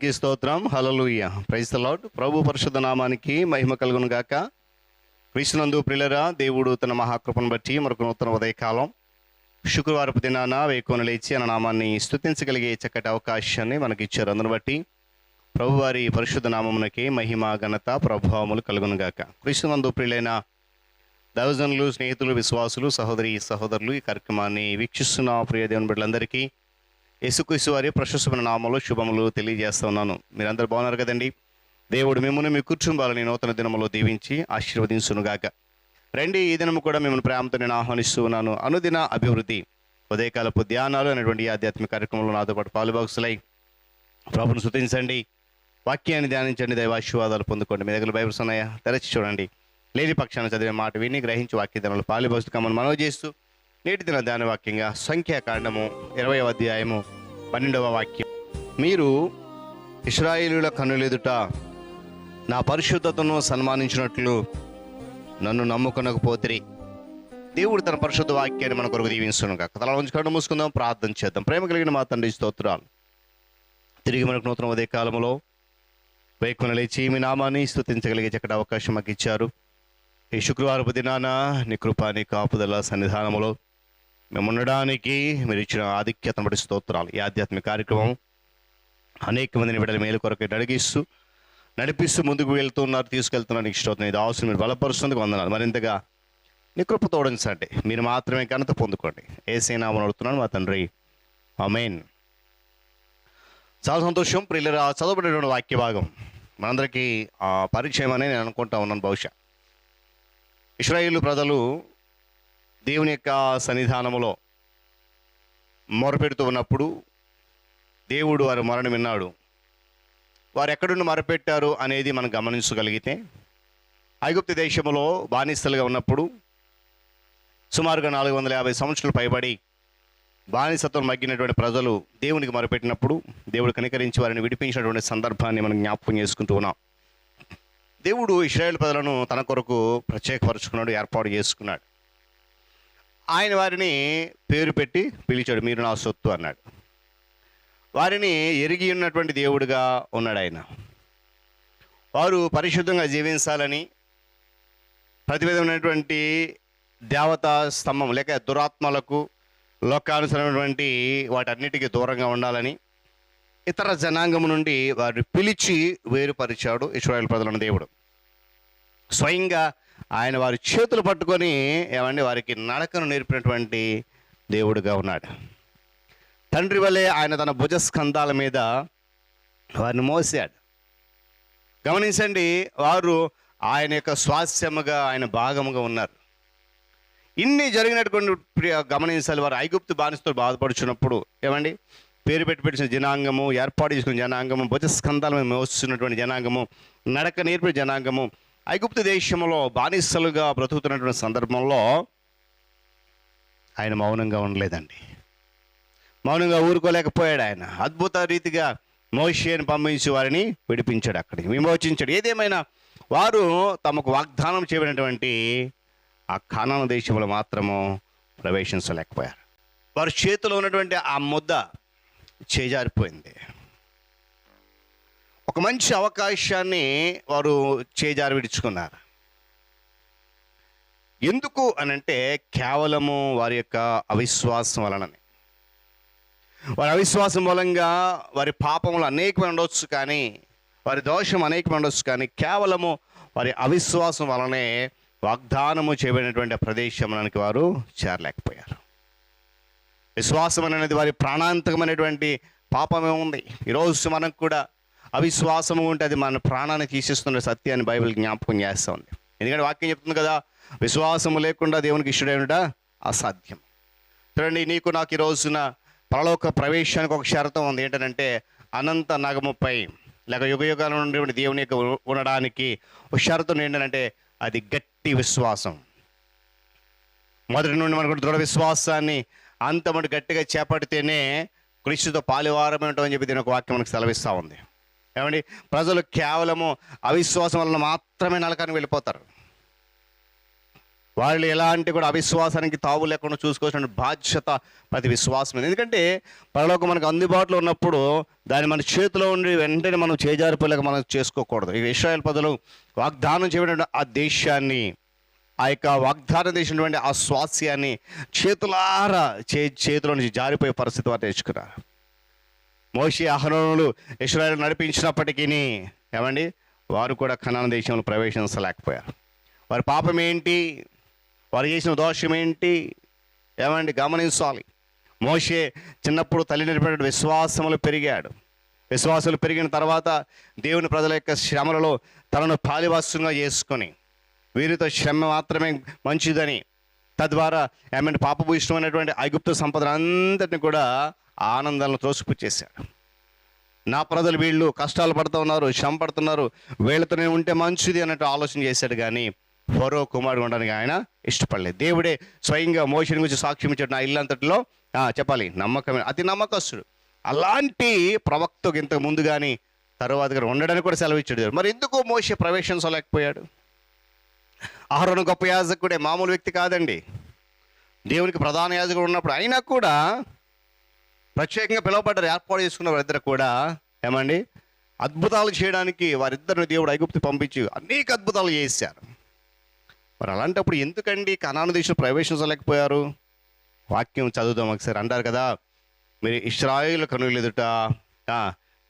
దేవునికి స్తోత్రం. హలలుయ praise lord ప్రభు పరిషత్ నామానికి మహిమ కలుగును గాక. క్రీస్తునందు ప్రిలరా దేవుడు తన మహాకృపను బట్టి మరొక నూతన ఉదయకాలం శుక్రవారపు దినాన వేకోన లేచి అన్న నామాన్ని స్తుతించగలిగే చక్కటి అవకాశాన్ని మనకి ఇచ్చారు అందును బట్టి ప్రభువారి పరిశుద్ధ నామమునకి మహిమ ఘనత ప్రభావములు కలుగును గాక. క్రీస్తునందు ప్రియులైన దైవజనులు స్నేహితులు విశ్వాసులు సహోదరి సహోదరులు ఈ కార్యక్రమాన్ని వీక్షిస్తున్న ప్రియ దేవుని బిడ్డలందరికీ యేసుక్రీస్తు వారి ప్రశస్తమైన నామంలో శుభములు తెలియజేస్తున్నాను మీరందరూ బాగున్నారు కదండి? దేవుడు మిమ్మల్ని మీ కుటుంబాలని నూతన దినములో దీవించి ఆశీర్వదించునుగాక. రండి ఈ దినము కూడా మిమ్మల్ని ప్రేమతో నేను ఆహ్వానిస్తూ ఉన్నాను. అనుదిన అభివృద్ధి ఉదయకాలపు ధ్యానాలు అనేటువంటి ఆధ్యాత్మిక కార్యక్రమంలో నాతో పాటు పాలుబాక్సులై ప్రభును శృతించండి వాక్యాన్ని ధ్యానించండి దైవాశీర్వాదాలు పొందుకోండి. మీ దగ్గర బైబిల్స్ ఉన్నాయా? తెరచి చూడండి. లేని పక్షాన చదివే మాట విని గ్రహించి వాక్యదానంలో కమ్మని మనవి చేస్తూ నేటి దిన ధ్యాన వాక్యంగా సంఖ్యాకాండము ఇరవై అధ్యాయము పన్నెండవ వాక్యం. మీరు ఇస్రాయేలుల కన్నులెదుట నా పరిశుద్ధతను సన్మానించినట్లు నన్ను నమ్ముకొనకపోతే దేవుడు తన పరిశుద్ధ వాక్యాన్ని మన కొరకు దీవించునుగా కథల ఉంచి కళ్ళు మూసుకుందాం ప్రార్థన చేద్దాం. ప్రేమ కలిగిన మా తండ్రి స్తోత్రాలు. తిరిగి మనకు నూతన ఉదయ కాలంలో వేకున లేచి మీ నామాన్ని స్థుతించగలిగే చక్కటి అవకాశం మాకు ఇచ్చారు. ఈ శుక్రవారపు దినాన నీ కృప నీ కాపుదల సన్నిధానములో మేము ఉండడానికి మీరు ఇచ్చిన ఆధిక్యతను బట్టి స్తోత్రాలు. ఈ ఆధ్యాత్మిక కార్యక్రమం అనేక మందిని బిడ్డల మేలు కొరకు నడిగిస్తూ నడిపిస్తూ ముందుకు వెళ్తున్నారు తీసుకెళ్తున్నారు. నీకు ఇష్టం ఇది అవసరం మీరు బలపరుస్తుంది వందనాలు. మరింతగా నీ కృప తోడించండి. మీరు మాత్రమే ఘనత పొందుకోండి. ఏసైనామని అడుగుతున్నాను మా తండ్రి. ఆమెన్. చాలా సంతోషం. ప్రియులరా చదవబడినటువంటి వాక్య భాగం మనందరికీ ఆ, పరిచయం అని నేను అనుకుంటా ఉన్నాను బహుశా. ఇస్రాయేలు ప్రజలు దేవుని యొక్క సన్నిధానములో మొరపెడుతూ ఉన్నప్పుడు దేవుడు వారి మొరను విన్నాడు. వారు ఎక్కడుండి మొరపెట్టారు అనేది మనం గమనించగలిగితే ఐగుప్తి దేశంలో బానిసలుగా ఉన్నప్పుడు సుమారుగా నాలుగు వందల యాభై సంవత్సరాలు పైబడి బానిసత్వం మగ్గినటువంటి ప్రజలు దేవునికి మొరపెట్టినప్పుడు దేవుడు కనికరించి వారిని విడిపించినటువంటి సందర్భాన్ని మనం జ్ఞాపకం చేసుకుంటూ ఉన్నాం. దేవుడు ఇస్రాయేల్ ప్రజలను తన కొరకు ప్రత్యేకపరుచుకున్నాడు ఏర్పాటు చేసుకున్నాడు. ఆయన వారిని పేరు పెట్టి పిలిచాడు మీరు నా సొత్తు అన్నాడు. వారిని ఎరిగి ఉన్నటువంటి దేవుడిగా ఉన్నాడు ఆయన. వారు పరిశుద్ధంగా జీవించాలని ప్రతి విధమైనటువంటి దేవతా స్తంభం లేక దురాత్మలకు లోకానుసరమైనటువంటి వాటన్నిటికీ దూరంగా ఉండాలని ఇతర జనాంగం నుండి వారిని పిలిచి వేరుపరిచాడు ఇస్రాయేల్ ప్రజలను దేవుడు. స్వయంగా ఆయన వారి చేతులు పట్టుకొని ఏమండి వారికి నడకను నేర్పినటువంటి దేవుడుగా ఉన్నాడు. తండ్రి వలె ఆయన తన భుజస్కంధాల మీద వారిని మోసాడు. గమనించండి వారు ఆయన యొక్క స్వాస్యముగా ఆయన భాగముగా ఉన్నారు. ఇన్ని జరిగినటువంటి గమనించాలి వారు ఐగుప్తు బానిసతో బాధపడుచున్నప్పుడు ఏమండి పేరు పెట్టి పెట్టిన జనాంగము ఏర్పాటు చేసుకున్న జనాంగము భుజస్కంధాల మీద మోస్తున్నటువంటి జనాంగము నడక నేర్పిన జనాంగము ఐగుప్తు దేశంలో బానిసలుగా బ్రతుకుతున్నటువంటి సందర్భంలో ఆయన మౌనంగా ఉండలేదండి. మౌనంగా ఊరుకోలేకపోయాడు ఆయన. అద్భుత రీతిగా మోషేని పంపించి వారిని విడిపించాడు అక్కడికి విమోచించాడు. ఏదేమైనా వారు తమకు వాగ్దానం చేయబడినటువంటి ఆ ఖానాన దేశంలో మాత్రము ప్రవేశించలేకపోయారు. వారి చేతిలో ఉన్నటువంటి ఆ ముద్ద చేజారిపోయింది. ఒక మంచి అవకాశాన్ని వారు చేజారి విడుచుకున్నారు. ఎందుకు అనంటే కేవలము వారి యొక్క అవిశ్వాసం వలననే. వారి అవిశ్వాసం మూలంగా వారి పాపములు అనేకమైన ఉండొచ్చు కానీ వారి దోషం అనేకమైన ఉండొచ్చు కానీ కేవలము వారి అవిశ్వాసం వలనే వాగ్దానము చేయబడినటువంటి ప్రదేశంలోనికి వారు చేరలేకపోయారు. విశ్వాసం అనేది వారి ప్రాణాంతకమైనటువంటి పాపమే ఉంది. ఈరోజు మనకు కూడా అవిశ్వాసము ఉంటే అది మన ప్రాణాన్ని తీసేస్తున్న సత్యాన్ని బైబిల్ జ్ఞాపకం చేస్తూ ఉంది. ఎందుకంటే వాక్యం చెప్తుంది కదా విశ్వాసము లేకుండా దేవునికి ఇష్టడేమిట? అసాధ్యం. చూడండి నీకు నాకు ఈ రోజున పరలోక ప్రవేశానికి ఒక షరతం ఉంది. ఏంటంటే అనంత నగముపై లేక యుగ యుగాల నుండి దేవుని యొక్క ఉండడానికి ఒక షరతం ఏంటంటే అది గట్టి విశ్వాసం. మొదటి నుండి మనకు దృఢ విశ్వాసాన్ని అంతమంది గట్టిగా చేపడితేనే క్రీస్తుతో పాలివారం అని చెప్పి దీని ఒక వాక్యం మనకు సెలవిస్తూ ఉంది. ఏమండి? ప్రజలు కేవలము అవిశ్వాసం వలన మాత్రమే నరకానికి వెళ్ళిపోతారు. వాళ్ళు ఎలాంటి కూడా అవిశ్వాసానికి తావు లేకుండా చూసుకోవాల్సిన బాధ్యత ప్రతి విశ్వాసం మీద. ఎందుకంటే పరలోకం మనకు అందుబాటులో ఉన్నప్పుడు దాన్ని మన చేతిలో ఉండి వెంటనే మనం చేజారిపోలేక మనం చేసుకోకూడదు. ఈ ఇస్రాయల్ పదలు వాగ్దానం చేయడం ఆ దేశాన్ని ఆ యొక్క వాగ్దానం చేసినటువంటి ఆ స్వాస్యాన్ని చేతులారా చే చేతిలో నుంచి జారిపోయే పరిస్థితి వారు తెచ్చుకున్నారు మోషి అహరోనులు ఇస్రాయల్ నడిపించినప్పటికీ ఏమండి? వారు కూడా ఖనాన దేశంలో ప్రవేశించలేకపోయారు. వారి పాపం ఏంటి? వారు చేసిన దోషం ఏంటి? ఏమండి? గమనించాలి. మోషే చిన్నప్పుడు తల్లి నడిపిన విశ్వాసములు పెరిగాడు. విశ్వాసాలు పెరిగిన తర్వాత దేవుని ప్రజల యొక్క శ్రమలలో తనను పాలివాసంగా చేసుకొని వీరితో శ్రమ మాత్రమే మంచిదని. తద్వారా ఏమంటే పాపభూయిష్టమైనటువంటి ఐగుప్తు సంపద అంతటిని కూడా ఆనందాలను త్రోసిపుచ్చేశాడు నా ప్రజలు వీళ్ళు కష్టాలు పడుతూ ఉన్నారు శ్రమ పడుతున్నారు వీళ్ళతోనే ఉంటే మంచిది అన్నట్టు ఆలోచన చేశాడు కానీ ఫరో కుమారుడు ఉండడానికి ఆయన ఇష్టపడలేదు. దేవుడే స్వయంగా మోషన్ గురించి సాక్ష్యం ఇచ్చాడు నా ఇల్లంతటిలో. చెప్పాలి. నమ్మకమే అతి నమ్మకస్తుడు. అలాంటి ప్రవక్తకు ఇంతకు ముందు కానీ తర్వాత కానీ ఉండడానికి కూడా సెలవిచ్చాడు మరి ఎందుకు మోసే ప్రవేశించలేకపోయాడు? ఆహరణ గొప్ప యాజకుడే మామూలు వ్యక్తి కాదండి. దేవునికి ప్రధాన యాజకుడు ఉన్నప్పుడు అయినా కూడా ప్రత్యేకంగా పిలువబడ్డారు ఏర్పాటు చేసుకున్న వారిద్దరు కూడా. ఏమండి? అద్భుతాలు చేయడానికి వారిద్దరిని దేవుడు ఐగుప్తి పంపించి అనేక అద్భుతాలు చేశారు. మరి అలాంటప్పుడు ఎందుకండి కణాను దేశం ప్రవేశించలేకపోయారు? వాక్యం చదువుదాం ఒకసారి. అంటారు కదా మీరు ఇస్రాయిల్ కనులు ఎదుట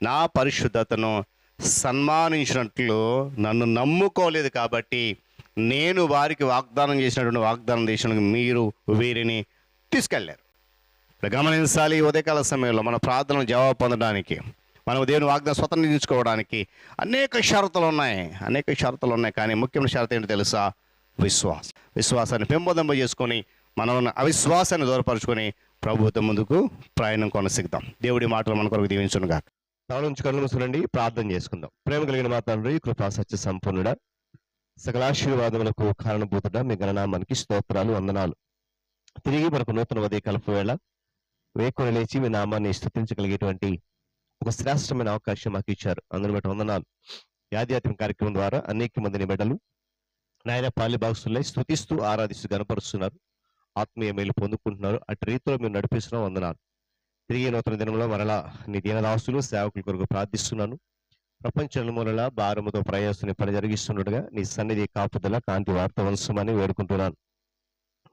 నా పరిశుద్ధతను సన్మానించినట్లు నన్ను నమ్ముకోలేదు కాబట్టి నేను వారికి వాగ్దానం చేసినటువంటి వాగ్దానం దేశానికి మీరు వీరిని తీసుకెళ్ళారు గమనించాలి ఈ ఉదయకాల సమయంలో మన ప్రార్థనలు జవాబు పొందడానికి మనం దేవుని వాగ్దానం స్వతంత్రించుకోవడానికి అనేక షరతులు ఉన్నాయి. అనేక షరతులు ఉన్నాయి. కానీ ముఖ్యమైన షరతు ఏంటో తెలుసా? విశ్వాసం. విశ్వాసాన్ని పెంపొందింప చేసుకొని మనం ఉన్న అవిశ్వాసాన్ని దూరపరుచుకొని ప్రభుత్వం ముందుకు ప్రయాణం కొనసాగుతాం దేవుడి మాటలు మన కొరకు దీవించునుగా తల కళ్ళు మూసుకునండి ప్రార్థన చేసుకుందాం. ప్రేమ కలిగిన మా తండ్రి కృపా సత్య సంపూర్ణుడ సకలాశీర్వాదములకు కారణభూతుడ మీ గణనామానికి స్తోత్రాలు వందనాలు. తిరిగి మనకు నూతన ఉదయ కలుపు వేళ వేకుని లేచి మీ నామాన్ని స్థుతించగలిగేటువంటి ఒక శ్రేష్టమైన అవకాశం మాకు ఇచ్చారు. అందుని బట్టి వందనాలు. యాద్యాత్మ కార్యక్రమం ద్వారా అనేక మందిని బిడ్డలు నాయన పాలి బాక్సులై స్థుతిస్తూ ఆరాధిస్తూ గనపరుస్తున్నారు ఆత్మీయ మేలు పొందుకుంటున్నారు. అటు రీతిలో మీరు నడిపిస్తున్నాం. వందనాలు. తిరిగి నూతన దినంలో మరలా నీ దీనదాసులు సేవకుల కొరకు ప్రార్థిస్తున్నాను. ప్రపంచ మూలల భారముతో ప్రయాసం పని జరిగిస్తుండగా నీ సన్నిధి కాపుదల కాంతి వార్త వంశమని వేడుకుంటున్నాను.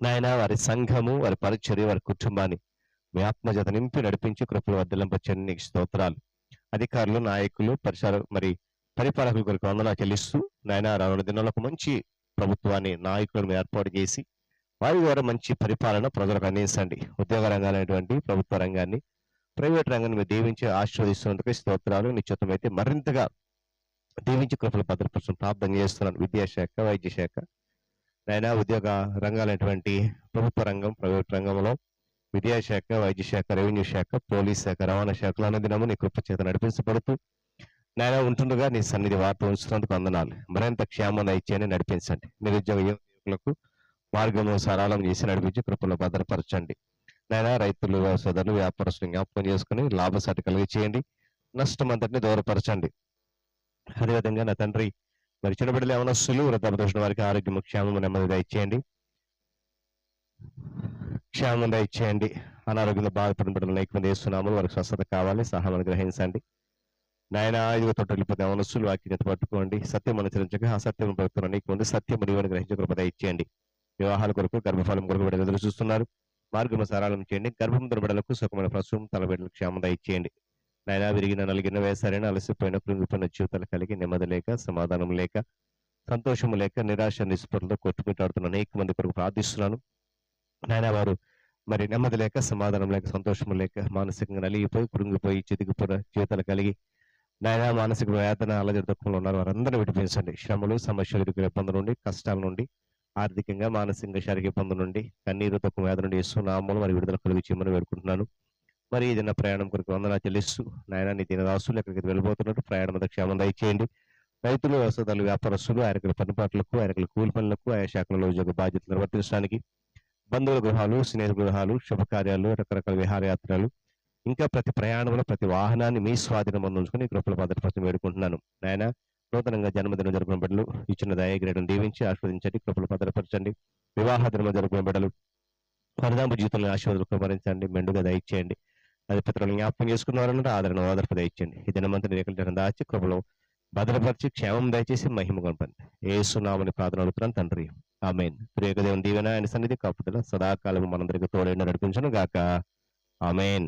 నాయన వారి సంఘము వారి పరిచర్య వారి కుటుంబాన్ని మీ ఆత్మజత నింపి నడిపించి కృపలు వర్ధలింపచ్చని నీకు స్తోత్రాలు. అధికారులు నాయకులు పరిసర మరి పరిపాలకుల కొరకు వందన చెల్లిస్తూ నాయన రానున్న దినాలకు మంచి ప్రభుత్వాన్ని నాయకులను ఏర్పాటు చేసి వారి ద్వారా మంచి పరిపాలన ప్రజలకు అందించండి. ఉద్యోగ రంగాలైనటువంటి ప్రభుత్వ రంగాన్ని ప్రైవేట్ రంగాన్ని మీరు దీవించి ఆశీర్వదిస్తున్నందుకు స్తోత్రాలు. నిశ్చితమైతే మరింతగా దీవించి కృపలు భద్రపరచడం ప్రార్థన చేస్తున్నాను. విద్యాశాఖ వైద్య శాఖ నైనా ఉద్యోగ రంగాలైనటువంటి ప్రభుత్వ రంగం ప్రైవేట్ రంగంలో విద్యాశాఖ వైద్య శాఖ రెవెన్యూ శాఖ పోలీస్ శాఖ రవాణా శాఖలు అన్నదినము నీ కృపచేత నడిపించబడుతూ నాయన ఉంటుండగా నీ సన్నిధి వార్త ఉంచుతున్నందుకు వందనాలు. మరింత క్షేమం ఇచ్చేయని నడిపించండి. నిరుద్యోగ యువకులకు మార్గము సరళం చేసి నడిపించి కృపలో భద్రపరచండి. నాయన రైతులు సోదరులు వ్యాపారస్తులు జ్ఞాపకం చేసుకుని లాభసాటి కలిగి చేయండి నష్టం అంతటిని దూరపరచండి. అదేవిధంగా నా తండ్రి మరి చిన్నబిడ్డలు ఏమైనా సులువు వృద్ధాపదృష్ణ వారికి ఆరోగ్యము క్షేమము నెమ్మది దయచేయండి. క్షేమం దయచేయండి. అనారోగ్యంలో బాధపడిన బిడ్డలు అనేక వేస్తున్నాము వారికి స్వస్థత కావాలి సహాయం గ్రహించండి నాయన ఇదిగో తొట్టు వెళ్ళిపోతే వాక్యత పట్టుకోండి. సత్యం అనుసరించక అసత్యం పడుతున్న అనేక సత్యం నీవని గ్రహించే కృపద ఇచ్చేయండి వివాహాల కొరకు గర్భఫలం కొరకు బిడ్డలు ఎదురు చూస్తున్నారు. మార్గం సరళం చేయండి. గర్భం బిడ్డలకు సుఖమైన ప్రసవం తల బిడ్డలకు క్షేమం దయచేయండి. నాయన విరిగిన నలిగిన వేసారైన అలసిపోయిన కృంగిపోయిన జీవితాలు కలిగి నెమ్మది లేక సమాధానం లేక సంతోషము లేక నిరాశ నిస్పృహలతో కొట్టుమిట్టాడుతున్న అనేక మంది కొరకు ప్రార్థిస్తున్నాను. నాయన వారు మరి నెమ్మది లేక సమాధానం లేక సంతోషం లేక మానసికంగా నలిగిపోయి కృంగిపోయి చితికిపోయిన జీవితాలు కలిగి నాయన మానసిక వేదన అలజడి దుఃఖంలో ఉన్నారు. వారందరూ విడిపించండి. శ్రమలు సమస్యలు ఎదుర్కొనే ఇబ్బందుల నుండి కష్టాల నుండి ఆర్థికంగా మానసికంగా శారీరక ఇబ్బందుల నుండి కన్నీరు దుఃఖం వేదన నుండి ఇస్తున్నాము మరి విడుదల కలిగి చేయమని వేడుకుంటున్నాను. మరి ఏదైనా ప్రయాణం కొరకు వందన చెల్లిస్తూ నాయన నీ రాసులు ఎక్కడికి వెళ్ళిపోతున్నట్టు ప్రయాణం మీద క్షేమం దయచేయండి. రైతులు వ్యవసాయదారులు వ్యాపారస్తులు ఆయనకుల పనిపాట్లకు ఆయనకుల కూలి పనులకు ఆయా శాఖలలో ఉద్యోగ బాధ్యతలు నిర్వర్తించడానికి బంధువుల గృహాలు స్నేహ గృహాలు శుభకార్యాలు రకరకాల విహారయాత్రలు ఇంకా ప్రతి ప్రయాణంలో ప్రతి వాహనాన్ని మీ స్వాధీనం ఉంచుకుని కృపల భద్రపరచం వేడుకుంటున్నాను. నాయన నూతనంగా జన్మదినం జరుపుకున్న బిడ్డలు ఇచ్చిన దయగ్రేడం దీవించి ఆస్వాదించండి కృపలు భద్రపరచండి వివాహ దినం జరుపుకునే బిడ్డలు వరదాంపు జీవితంలో ఆశీర్వాదాలు కుమరించండి మెండుగా దయచేయండి. అది పితరులు జ్ఞాపకం చేసుకున్నారన్న ఆదరణ ఓదర్పు దయచేయండి. ఈ దినమంతా రేఖలు దాచి కృపలో భద్రపరిచి క్షేమం దయచేసి మహిమ కొనపండి ఏ సునామని ప్రార్థన అడుగుతున్నాను తండ్రి. ఆమెన్. ప్రియక దేవుని దీవెన ఆయన సన్నిధి కాపుదల సదాకాలం మనందరికి తోడైన నడిపించను గాక ఆమెన్.